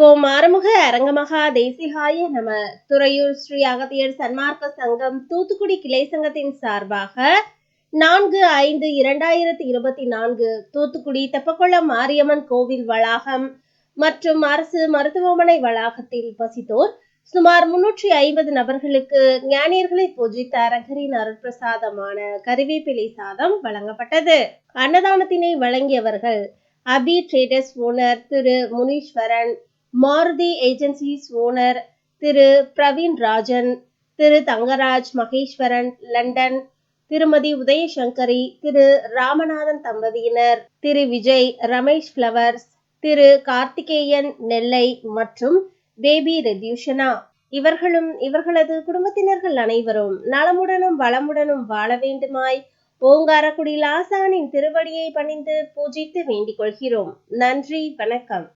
ஓம் ஆறுமுக அரங்கமகா தேசிகாய நம துறையூர் ஸ்ரீ அகத்தியர் சன்மார்க்க சங்கம் தூத்துக்குடி கிளை சங்கத்தின் சார்பாக நான்கு ஐந்து இரண்டாயிரத்தி இருபத்தி நான்கு தூத்துக்குடி தெப்பக்குளம் மாரியம்மன் கோவில் வளாகம் மற்றும் அரசு மருத்துவமனை வளாகத்தில் வசித்தோர் சுமார் முன்னூற்றி ஐம்பது நபர்களுக்கு ஞானியர்களை பூஜித்த அரகரின் அருட்பிரசாதமான கருவேப்பிலை சாதம் வழங்கப்பட்டது. அன்னதானத்தினை வழங்கியவர்கள் Abi traders owner Thiru Muniswaran Maruti agencies owner Thiru Praveen Rajan Thiru Thangaraj Maheswaran London Thirumathi Udayasankari Thiru Ramanathan தம்பதியினர் திரு விஜய் ரமேஷ் ஃப்ளவர்ஸ் திரு கார்த்திகேயன் நெல்லை மற்றும் பேபி ரெத்யூஷனா. இவர்களும் இவர்களது குடும்பத்தினர்கள் அனைவரும் நலமுடனும் வளமுடனும் வாழ வேண்டுமாய் ஓங்காரக்குடி லாசானின் திருவடியை பணிந்து பூஜித்து வேண்டிக் கொள்கிறோம். நன்றி வணக்கம்.